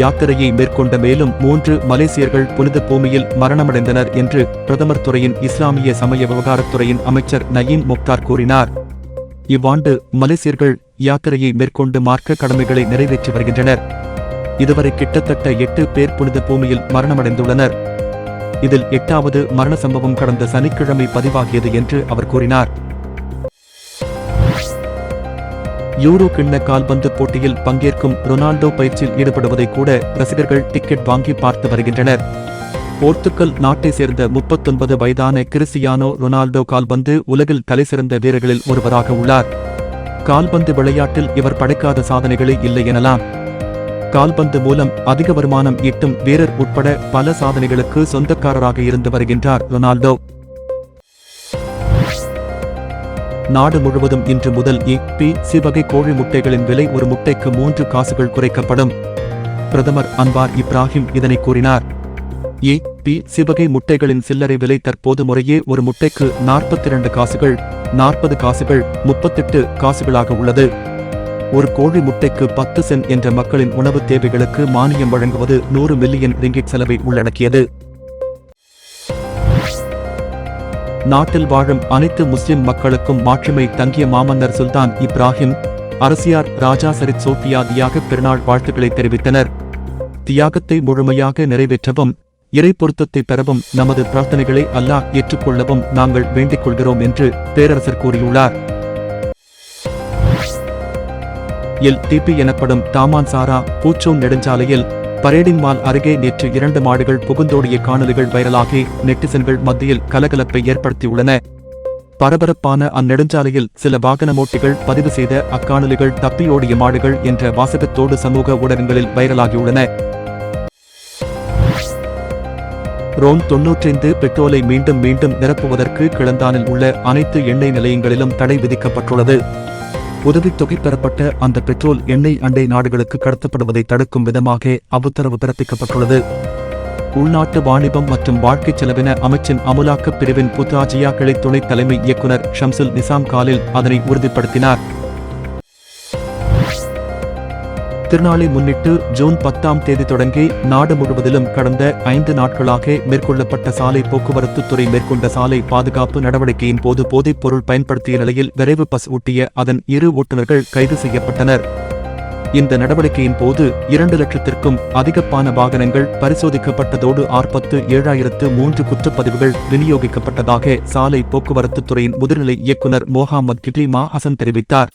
யாத்திரையை மேற்கொண்ட மேலும் மூன்று மலேசியர்கள் புனித பூமியில் மரணமடைந்தனர் என்று பிரதமர் துறையின் இஸ்லாமிய சமய விவகாரத்துறையின் அமைச்சர் நயீம் முக்தார் கூறினார். இவ்வாண்டு மலேசியர்கள் யாத்திரையை மேற்கொண்டு மார்க்க கடமைகளை நிறைவேற்றி வருகின்றனர். இதுவரை கிட்டத்தட்ட எட்டு பேர் புனித பூமியில் மரணமடைந்துள்ளனர். இதில் எட்டாவது மரண சம்பவம் கடந்த சனிக்கிழமை பதிவாகியது என்று அவர் கூறினார். யூரோ கிண்ண கால்பந்து போட்டியில் பங்கேற்கும் ரொனால்டோ பயிற்சியில் ஈடுபடுவதை கூட ரசிகர்கள் டிக்கெட் வாங்கி பார்த்து வருகின்றனர். போர்த்துக்கல் நாட்டை சேர்ந்த முப்பத்தொன்பது வயதான கிறிஸ்டியானோ ரொனால்டோ கால்பந்து உலகில் தலைசிறந்த வீரர்களில் ஒருவராக உள்ளார். கால்பந்து விளையாட்டில் இவர் படைக்காத சாதனைகளே இல்லை எனலாம். கால்பந்து மூலம் அதிக வருமானம் ஈட்டும் வீரர் உட்பட பல சாதனைகளுக்கு சொந்தக்காரராக இருந்து வருகின்றார் ரொனால்டோ. நாடு முழுவதும் இன்று முதல் இபி பி சி வகை கோழி முட்டைகளின் விலை ஒரு முட்டைக்கு மூன்று காசுகள் குறைக்கப்படும். பிரதமர் அன்வார் இப்ராஹிம் இதனை கூறினார். ஏ பி சிவகை முட்டைகளின் சில்லறை விலை தற்போது முறையே ஒரு முட்டைக்கு நாற்பத்தி இரண்டு காசுகள் நாற்பது காசுகள் முப்பத்தெட்டு காசுகளாக உள்ளது. ஒரு கோழி முட்டைக்கு பத்து சென்ட் என்ற மக்களின் உணவு தேவைகளுக்கு மானியம் வழங்குவது நூறு மில்லியன் ரிங்கிட் செலவை உள்ளடக்கியது. நாட்டில் வாழும் அனைத்து முஸ்லிம் மக்களுக்கும் மாட்சிமை தங்கிய மாமன்னர் சுல்தான் இப்ராஹிம் அரசியார் ராஜா சரித் சோபியா தியாக பெருநாள் வாழ்த்துக்களை தெரிவித்தனர். தியாகத்தை முழுமையாக நிறைவேற்றவும் இறை பொருத்தத்தை பெறவும் நமது பிரார்த்தனைகளை அல்லாஹ் ஏற்றுக்கொள்ளவும் நாங்கள் வேண்டிக் கொள்கிறோம் என்று பேரரசர் கூறியுள்ளார். எல். டிபி எனப்படும் தாமான் சாரா பூச்சோன் நெடுஞ்சாலையில் பரேடிங் மால் அருகே நேற்று இரண்டு மாடுகள் புகுந்தோடிய காணொலிகள் வைரலாகி நெட்டிசன்கள் மத்தியில் கலகலப்பை ஏற்படுத்தியுள்ளன. பரபரப்பான அந்நெடுஞ்சாலையில் சில வாகனமோட்டிகள் பதிவு செய்த அக்காணொலிகள் தப்பியோடிய மாடுகள் என்ற வாசகத்தோடு சமூக ஊடகங்களில் வைரலாகியுள்ளன. ரோம் தொன்னூற்றைந்து பெட்ரோலை மீண்டும் மீண்டும் நிரப்புவதற்கு கிளந்தானில் உள்ள அனைத்து எண்ணெய் நிலையங்களிலும் தடை விதிக்கப்பட்டுள்ளது. உதவித்தொகை பெறப்பட்ட அந்த பெட்ரோல் எண்ணெய் அண்டை நாடுகளுக்கு கடத்தப்படுவதை தடுக்கும் விதமாக அவுத்தரவு பிறப்பிக்கப்பட்டுள்ளது. உள்நாட்டு வாணிபம் மற்றும் வாழ்க்கை செலவின அமைச்சின் அமுலாக்கப் பிரிவின் புத்ராஜியா கிளை துணை தலைமை இயக்குனர் ஷம்சுல் நிசாம் காலில் அதனை உறுதிப்படுத்தினார். திருநாளை முன்னிட்டு ஜூன் பத்தாம் தேதி தொடங்கி நாடு முழுவதிலும் கடந்த ஐந்து நாட்களாக மேற்கொள்ளப்பட்ட சாலை போக்குவரத்து துறை மேற்கொண்ட சாலை பாதுகாப்பு நடவடிக்கையின் போது போதைப் பொருள் பயன்படுத்திய நிலையில் விரைவு பஸ் ஊட்டிய அதன் இரு ஓட்டுநர்கள் கைது செய்யப்பட்டனர். இந்த நடவடிக்கையின் போது இரண்டு லட்சத்திற்கும் அதிகப்பான வாகனங்கள் பரிசோதிக்கப்பட்டதோடு ஆர்ப்பத்து ஏழாயிரத்து மூன்று குற்றப்பதிவுகள் விநியோகிக்கப்பட்டதாக சாலை போக்குவரத்து துறையின் முதுநிலை இயக்குநர் மோஹாமத் கிட்ரிமா ஹசன் தெரிவித்தார்.